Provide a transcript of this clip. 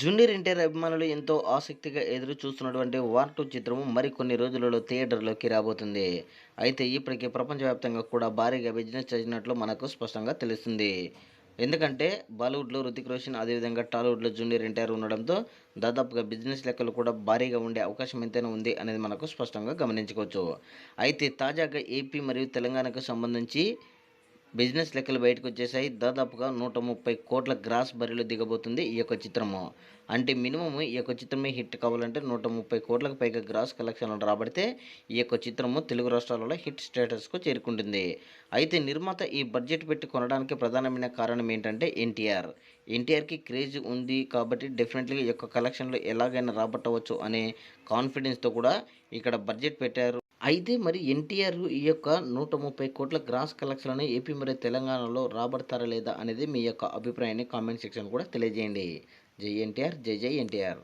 Junior NTR అభిమానులు ఎంతో ఆసక్తిగా ఎదురు చూస్తున్నటువంటి వార్ టూ చిత్రము మరికొన్ని రోజులలో థియేటర్లోకి రాబోతుంది. అయితే ఇప్పటికే ప్రపంచవ్యాప్తంగా కూడా భారీగా బిజినెస్ చేసినట్లు మనకు స్పష్టంగా తెలుస్తుంది. ఎందుకంటే బాలీవుడ్లో రుతిక్ రోషన్ అదేవిధంగా టాలీవుడ్లో జూనియర్ ఎన్టీఆర్ ఉండడంతో దాదాపుగా బిజినెస్ లెక్కలు కూడా భారీగా ఉండే అవకాశం ఎంతైనా ఉంది అనేది మనకు స్పష్టంగా గమనించుకోవచ్చు. అయితే తాజాగా ఏపీ మరియు తెలంగాణకు సంబంధించి బిజినెస్ లెక్కలు బయటకు వచ్చేసాయి దాదాపుగా నూట ముప్పై కోట్ల గ్రాస్ బరిలో దిగబోతుంది ఈ యొక్క చిత్రము. అంటే మినిమం ఈ యొక్క చిత్రమే హిట్ కావాలంటే నూట ముప్పై కోట్లకు పైగా గ్రాస్ కలెక్షన్లు రాబడితే ఈ యొక్క చిత్రము తెలుగు రాష్ట్రాలలో హిట్ స్టేటస్కు చేరుకుంటుంది. అయితే నిర్మాత ఈ బడ్జెట్ పెట్టి కొనడానికి ప్రధానమైన కారణం ఏంటంటే ఎన్టీఆర్. ఎన్టీఆర్కి క్రేజ్ ఉంది కాబట్టి డెఫినెట్లీ ఈ యొక్క కలెక్షన్లు ఎలాగైనా రాబట్టవచ్చు అనే కాన్ఫిడెన్స్తో కూడా ఇక్కడ బడ్జెట్ పెట్టారు. అయితే మరి ఎన్టీఆర్ ఈ యొక్క నూట ముప్పై కోట్ల గ్రాస్ కలెక్షన్లను ఏపీ మరియు తెలంగాణలో రాబడతారా లేదా అనేది మీ యొక్క అభిప్రాయాన్ని కామెంట్ సెక్షన్ కూడా తెలియజేయండి. జై ఎన్టీఆర్ జై జై ఎన్టీఆర్.